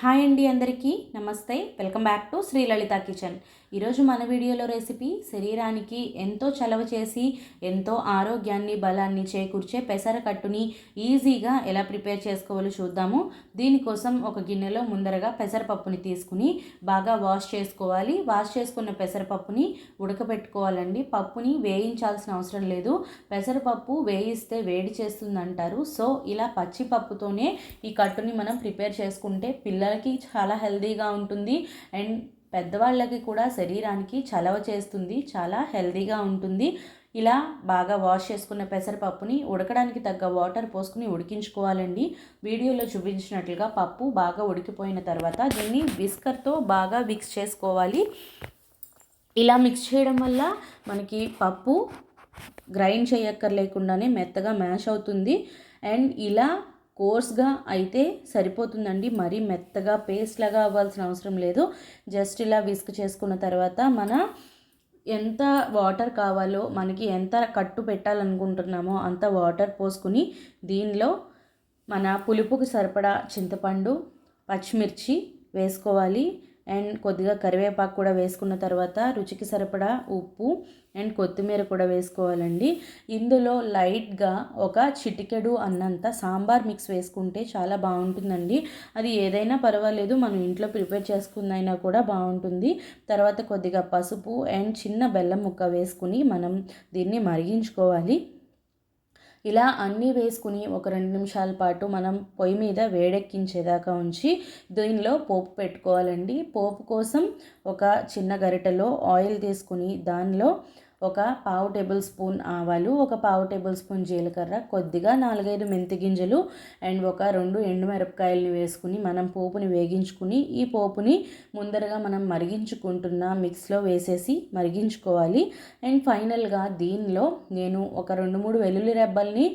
Hi అండి అందరికీ. నమస్తే. Welcome back to Srilalitha kitchen. ఈరోజు మన వీడియోలో రెసిపీ శరీరానికి ఎంతో చలవ చేసి ఎంతో ఆరోగ్యాన్ని బలాన్ని చేకూర్చే పెసరకట్టుని ఈజీగా ఎలా ప్రిపేర్ చేసుకోవాలో చూద్దాము. దీనికోసం ఒక గిన్నెలో ముందరగా పెసరపప్పుని తీసుకుని బాగా వాష్ చేసుకోవాలి. వాష్ చేసుకున్న పెసరపప్పుని ఉడకబెట్టుకోవాలండి. పప్పుని వేయించాల్సిన అవసరం లేదు. పెసరపప్పు వేయిస్తే వేడి చేస్తుంది అంటారు సో ఇలా పచ్చి పప్పుతోనే ఈ కట్టుని మనం ప్రిపేర్ చేసుకుంటే పిల్లలకి చాలా హెల్దీగా ఉంటుంది. అండ్ పెద్దవాళ్ళకి కూడా శరీరానికి చలవ చేస్తుంది చాలా హెల్తీగా ఉంటుంది. ఇలా బాగా వాష్ చేసుకున్న పెసరపప్పుని ఉడకడానికి తగ్గ వాటర్ పోసుకుని ఉడికించుకోవాలండి. వీడియోలో చూపించినట్లుగా పప్పు బాగా ఉడికిపోయిన తర్వాత దీన్ని విస్కర్తో బాగా మిక్స్ చేసుకోవాలి. ఇలా మిక్స్ చేయడం వల్ల మనకి పప్పు గ్రైండ్ చేయక్కర్లేకుండానే మెత్తగా మ్యాష్ అవుతుంది. అండ్ ఇలా కోర్స్గా అయితే సరిపోతుందండి. మరీ మెత్తగా పేస్ట్ లాగా అవ్వాల్సిన అవసరం లేదు. జస్ట్ ఇలా విస్క్ చేసుకున్న తర్వాత మన ఎంత వాటర్ కావాలో మనకి ఎంత కట్టు పెట్టాలనుకుంటున్నామో అంత వాటర్ పోసుకుని దీనిలో మన పులుపుకి సరిపడా చింతపండు పచ్చిమిర్చి వేసుకోవాలి. అండ్ కొద్దిగా కరివేపాకు కూడా వేసుకున్న తర్వాత రుచికి సరిపడా ఉప్పు అండ్ కొత్తిమీర కూడా వేసుకోవాలండి. ఇందులో లైట్గా ఒక చిటికెడు అన్నంత సాంబార్ మిక్స్ వేసుకుంటే చాలా బాగుంటుందండి. అది ఏదైనా పర్వాలేదు మనం ఇంట్లో ప్రిపేర్ చేసుకుందైనా కూడా బాగుంటుంది. తర్వాత కొద్దిగా పసుపు అండ్ చిన్న బెల్లం ముక్క వేసుకుని మనం దీన్ని మరిగించుకోవాలి. ఇలా అన్నీ వేసుకుని ఒక రెండు నిమిషాల పాటు మనం పొయ్యి మీద వేడెక్కించేదాకా ఉంచి దీనిలో పోపు పెట్టుకోవాలండి. పోపు కోసం ఒక చిన్న గరిటెలో ఆయిల్ తీసుకుని దానిలో ఒక పావు టేబుల్ స్పూన్ ఆవాలు ఒక పావు టేబుల్ స్పూన్ జీలకర్ర కొద్దిగా నాలుగైదు మెంతి గింజలు అండ్ ఒక రెండు ఎండుమిరపకాయలని వేసుకుని మనం పోపుని వేగించుకుని ఈ పోపుని ముందరగా మనం మరిగించుకుంటున్న మిక్స్లో వేసేసి మరిగించుకోవాలి. అండ్ ఫైనల్గా దీనిలో నేను ఒక రెండు మూడు వెల్లుల్లి రెబ్బల్ని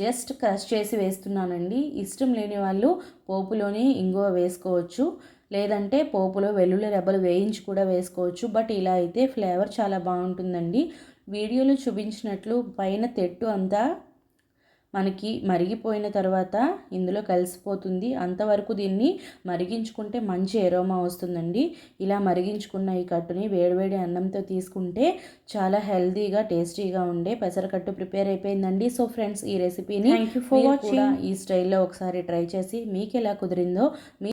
జస్ట్ క్రష్ చేసి వేస్తున్నానండి. ఇష్టం లేని వాళ్ళు పోపులోనే ఇంగువ వేసుకోవచ్చు. లేదంటే పోపులో వెల్లుల్లి రెబ్బలు వేయించి కూడా వేసుకోవచ్చు. బట్ ఇలా అయితే ఫ్లేవర్ చాలా బాగుంటుందండి. వీడియోలో చూపించినట్లు పైన తెట్టు అంతా మనకి మరిగిపోయిన తర్వాత ఇందులో కలిసిపోతుంది. అంతవరకు దీన్ని మరిగించుకుంటే మంచి ఎరోమా వస్తుందండి. ఇలా మరిగించుకున్న ఈ కట్టుని వేడివేడి అన్నంతో తీసుకుంటే చాలా హెల్తీగా టేస్టీగా ఉండే పెసరకట్టు ప్రిపేర్ అయిపోయిందండి. సో ఫ్రెండ్స్ ఈ రెసిపీని ఈ స్టైల్లో ఒకసారి ట్రై చేసి మీకు ఎలా కుదిరిందో మీ